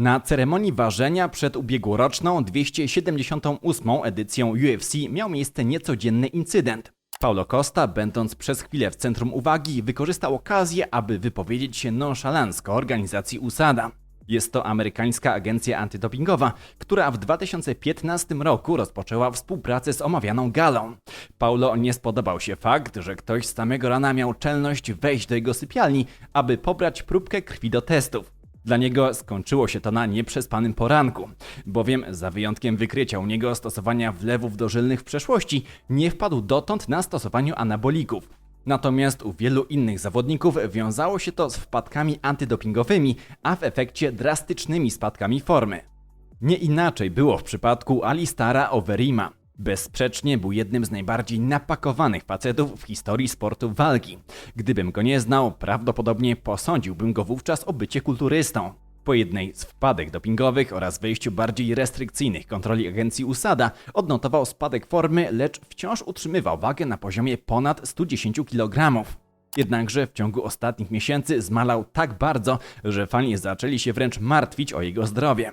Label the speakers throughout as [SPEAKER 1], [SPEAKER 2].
[SPEAKER 1] Na ceremonii ważenia przed ubiegłoroczną 278. edycją UFC miał miejsce niecodzienny incydent. Paulo Costa, będąc przez chwilę w centrum uwagi, wykorzystał okazję, aby wypowiedzieć się nonszalancko organizacji USADA. Jest to amerykańska agencja antydopingowa, która w 2015 roku rozpoczęła współpracę z omawianą galą. Paulo nie spodobał się fakt, że ktoś z samego rana miał czelność wejść do jego sypialni, aby pobrać próbkę krwi do testów. Dla niego skończyło się to na nieprzespanym poranku, bowiem za wyjątkiem wykrycia u niego stosowania wlewów dożylnych w przeszłości, nie wpadł dotąd na stosowaniu anabolików. Natomiast u wielu innych zawodników wiązało się to z wpadkami antydopingowymi, a w efekcie drastycznymi spadkami formy. Nie inaczej było w przypadku Alistara Overima. Bezsprzecznie był jednym z najbardziej napakowanych facetów w historii sportu walki. Gdybym go nie znał, prawdopodobnie posądziłbym go wówczas o bycie kulturystą. Po jednej z wpadek dopingowych oraz wejściu bardziej restrykcyjnych kontroli agencji USADA odnotował spadek formy, lecz wciąż utrzymywał wagę na poziomie ponad 110 kg. Jednakże w ciągu ostatnich miesięcy zmalał tak bardzo, że fani zaczęli się wręcz martwić o jego zdrowie.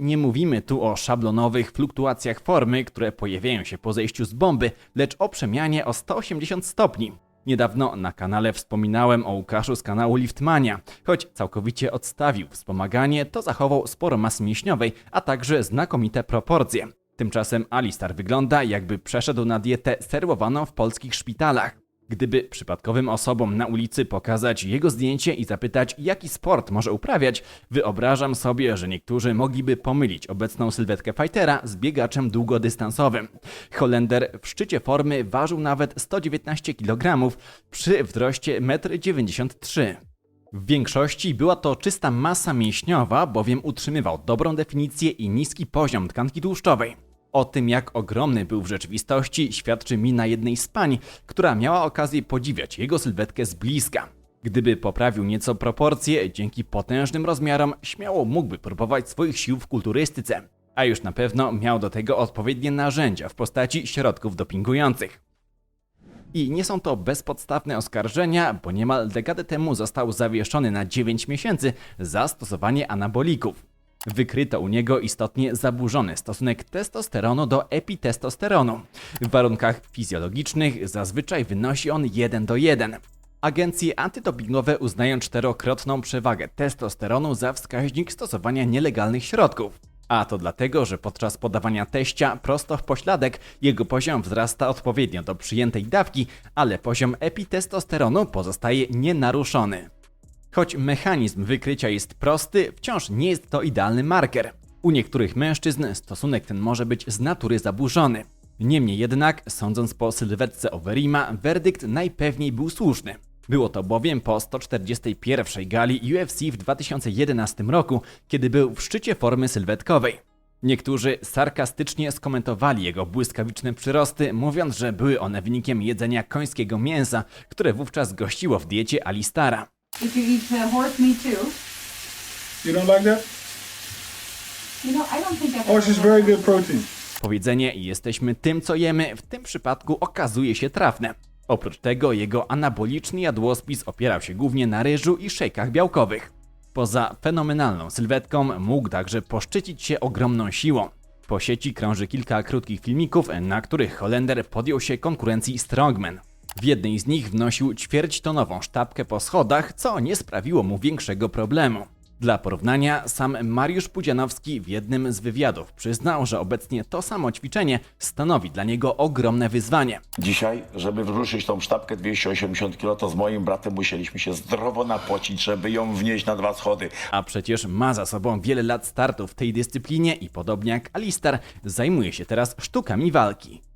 [SPEAKER 1] Nie mówimy tu o szablonowych fluktuacjach formy, które pojawiają się po zejściu z bomby, lecz o przemianie o 180 stopni. Niedawno na kanale wspominałem o Łukaszu z kanału Liftmania. Choć całkowicie odstawił wspomaganie, to zachował sporo masy mięśniowej, a także znakomite proporcje. Tymczasem Alistar wygląda jakby przeszedł na dietę serwowaną w polskich szpitalach. Gdyby przypadkowym osobom na ulicy pokazać jego zdjęcie i zapytać, jaki sport może uprawiać, wyobrażam sobie, że niektórzy mogliby pomylić obecną sylwetkę fightera z biegaczem długodystansowym. Holender w szczycie formy ważył nawet 119 kg przy wzroście 1,93 m. W większości była to czysta masa mięśniowa, bowiem utrzymywał dobrą definicję i niski poziom tkanki tłuszczowej. O tym, jak ogromny był w rzeczywistości, świadczy mina jednej z pań, która miała okazję podziwiać jego sylwetkę z bliska. Gdyby poprawił nieco proporcje, dzięki potężnym rozmiarom, śmiało mógłby próbować swoich sił w kulturystyce. A już na pewno miał do tego odpowiednie narzędzia w postaci środków dopingujących. I nie są to bezpodstawne oskarżenia, bo niemal dekadę temu został zawieszony na 9 miesięcy za stosowanie anabolików. Wykryto u niego istotnie zaburzony stosunek testosteronu do epitestosteronu. W warunkach fizjologicznych zazwyczaj wynosi on 1 do 1. Agencje antydopingowe uznają czterokrotną przewagę testosteronu za wskaźnik stosowania nielegalnych środków. A to dlatego, że podczas podawania teścia prosto w pośladek jego poziom wzrasta odpowiednio do przyjętej dawki, ale poziom epitestosteronu pozostaje nienaruszony. Choć mechanizm wykrycia jest prosty, wciąż nie jest to idealny marker. U niektórych mężczyzn stosunek ten może być z natury zaburzony. Niemniej jednak, sądząc po sylwetce Overima, werdykt najpewniej był słuszny. Było to bowiem po 141 gali UFC w 2011 roku, kiedy był w szczycie formy sylwetkowej. Niektórzy sarkastycznie skomentowali jego błyskawiczne przyrosty, mówiąc, że były one wynikiem jedzenia końskiego mięsa, które wówczas gościło w diecie Alistara.
[SPEAKER 2] If you eat uh, horse meat too,
[SPEAKER 3] You don't like that?
[SPEAKER 2] you know, I don't think I've
[SPEAKER 3] Horse is very good protein.
[SPEAKER 1] Powiedzenie jesteśmy tym, co jemy, w tym przypadku okazuje się trafne. Oprócz tego jego anaboliczny jadłospis opierał się głównie na ryżu i szejkach białkowych. Poza fenomenalną sylwetką mógł także poszczycić się ogromną siłą. Po sieci krąży kilka krótkich filmików, na których Holender podjął się konkurencji Strongman. W jednej z nich wnosił ćwierćtonową sztabkę po schodach, co nie sprawiło mu większego problemu. Dla porównania, sam Mariusz Pudzianowski w jednym z wywiadów przyznał, że obecnie to samo ćwiczenie stanowi dla niego ogromne wyzwanie.
[SPEAKER 4] Dzisiaj, żeby wruszyć tą sztabkę 280 kg, to z moim bratem musieliśmy się zdrowo napocić, żeby ją wnieść na dwa schody.
[SPEAKER 1] A przecież ma za sobą wiele lat startu w tej dyscyplinie i podobnie jak Alistar, zajmuje się teraz sztukami walki.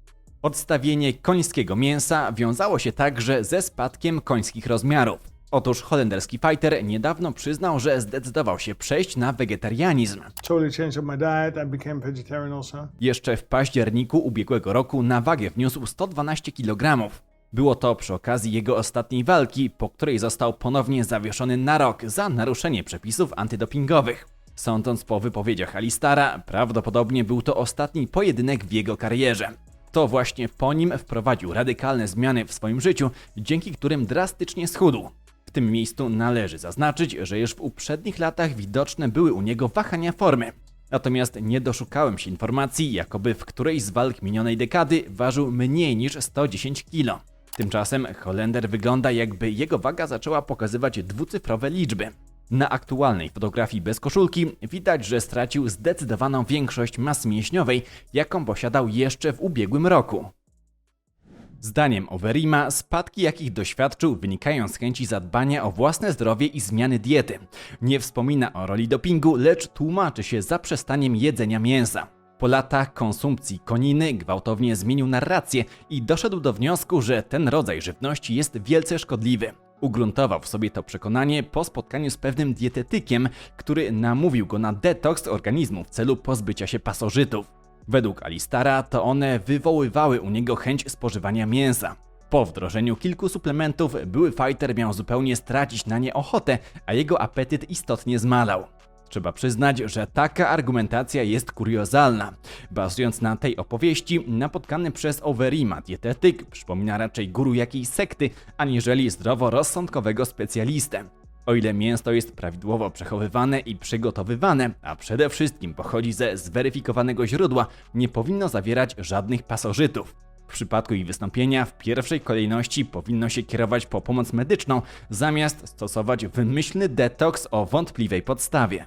[SPEAKER 1] Odstawienie końskiego mięsa wiązało się także ze spadkiem końskich rozmiarów. Otóż holenderski fighter niedawno przyznał, że zdecydował się przejść na wegetarianizm.
[SPEAKER 3] Totally changed up my diet. I became vegetarian also.
[SPEAKER 1] Jeszcze w październiku ubiegłego roku na wagę wniósł 112 kg. Było to przy okazji jego ostatniej walki, po której został ponownie zawieszony na rok za naruszenie przepisów antydopingowych. Sądząc po wypowiedziach Alistara, prawdopodobnie był to ostatni pojedynek w jego karierze. To właśnie po nim wprowadził radykalne zmiany w swoim życiu, dzięki którym drastycznie schudł. W tym miejscu należy zaznaczyć, że już w uprzednich latach widoczne były u niego wahania formy. Natomiast nie doszukałem się informacji, jakoby w którejś z walk minionej dekady ważył mniej niż 110 kg. Tymczasem Holender wygląda jakby jego waga zaczęła pokazywać dwucyfrowe liczby. Na aktualnej fotografii bez koszulki widać, że stracił zdecydowaną większość masy mięśniowej, jaką posiadał jeszcze w ubiegłym roku. Zdaniem Overima, spadki jakich doświadczył wynikają z chęci zadbania o własne zdrowie i zmiany diety. Nie wspomina o roli dopingu, lecz tłumaczy się zaprzestaniem jedzenia mięsa. Po latach konsumpcji koniny gwałtownie zmienił narrację i doszedł do wniosku, że ten rodzaj żywności jest wielce szkodliwy. Ugruntował w sobie to przekonanie po spotkaniu z pewnym dietetykiem, który namówił go na detoks organizmu w celu pozbycia się pasożytów. Według Alistara to one wywoływały u niego chęć spożywania mięsa. Po wdrożeniu kilku suplementów były fighter miał zupełnie stracić na nie ochotę, a jego apetyt istotnie zmalał. Trzeba przyznać, że taka argumentacja jest kuriozalna. Bazując na tej opowieści, napotkany przez Overima dietetyk przypomina raczej guru jakiejś sekty, aniżeli zdroworozsądkowego specjalistę. O ile mięso jest prawidłowo przechowywane i przygotowywane, a przede wszystkim pochodzi ze zweryfikowanego źródła, nie powinno zawierać żadnych pasożytów. W przypadku ich wystąpienia w pierwszej kolejności powinno się kierować po pomoc medyczną, zamiast stosować wymyślny detoks o wątpliwej podstawie.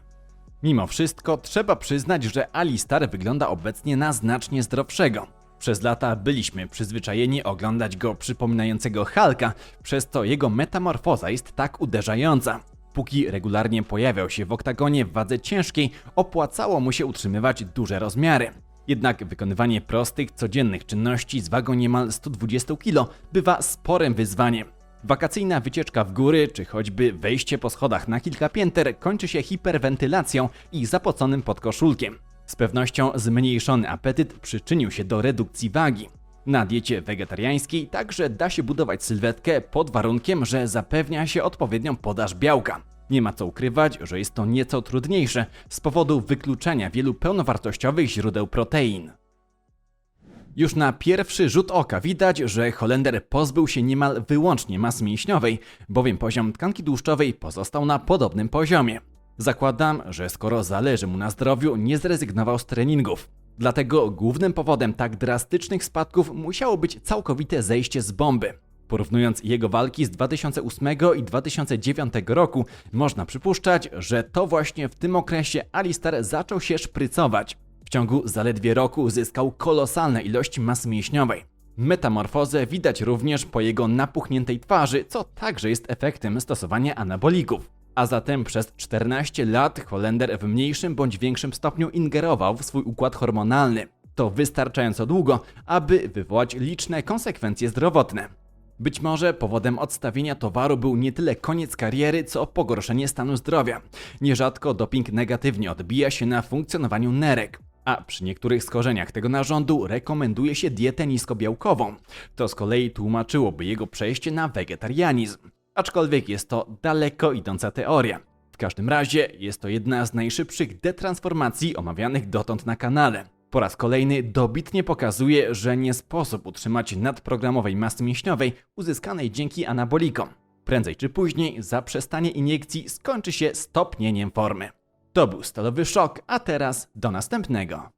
[SPEAKER 1] Mimo wszystko trzeba przyznać, że Alistar wygląda obecnie na znacznie zdrowszego. Przez lata byliśmy przyzwyczajeni oglądać go przypominającego Hulka, przez to jego metamorfoza jest tak uderzająca. Póki regularnie pojawiał się w oktagonie w wadze ciężkiej, opłacało mu się utrzymywać duże rozmiary. Jednak wykonywanie prostych, codziennych czynności z wagą niemal 120 kg bywa sporym wyzwaniem. Wakacyjna wycieczka w góry, czy choćby wejście po schodach na kilka pięter kończy się hiperwentylacją i zapoconym podkoszulkiem. Z pewnością zmniejszony apetyt przyczynił się do redukcji wagi. Na diecie wegetariańskiej także da się budować sylwetkę pod warunkiem, że zapewnia się odpowiednią podaż białka. Nie ma co ukrywać, że jest to nieco trudniejsze z powodu wykluczenia wielu pełnowartościowych źródeł protein. Już na pierwszy rzut oka widać, że Holender pozbył się niemal wyłącznie masy mięśniowej, bowiem poziom tkanki tłuszczowej pozostał na podobnym poziomie. Zakładam, że skoro zależy mu na zdrowiu, nie zrezygnował z treningów. Dlatego głównym powodem tak drastycznych spadków musiało być całkowite zejście z bomby. Porównując jego walki z 2008 i 2009 roku, można przypuszczać, że to właśnie w tym okresie Alistar zaczął się szprycować. W ciągu zaledwie roku uzyskał kolosalne ilości masy mięśniowej. Metamorfozę widać również po jego napuchniętej twarzy, co także jest efektem stosowania anabolików. A zatem przez 14 lat Holender w mniejszym bądź większym stopniu ingerował w swój układ hormonalny. To wystarczająco długo, aby wywołać liczne konsekwencje zdrowotne. Być może powodem odstawienia towaru był nie tyle koniec kariery, co pogorszenie stanu zdrowia. Nierzadko doping negatywnie odbija się na funkcjonowaniu nerek. A przy niektórych schorzeniach tego narządu rekomenduje się dietę niskobiałkową. To z kolei tłumaczyłoby jego przejście na wegetarianizm. Aczkolwiek jest to daleko idąca teoria. W każdym razie jest to jedna z najszybszych detransformacji omawianych dotąd na kanale. Po raz kolejny dobitnie pokazuje, że nie sposób utrzymać nadprogramowej masy mięśniowej uzyskanej dzięki anabolikom. Prędzej czy później zaprzestanie iniekcji skończy się stopnieniem formy. To był stalowy szok, a teraz do następnego.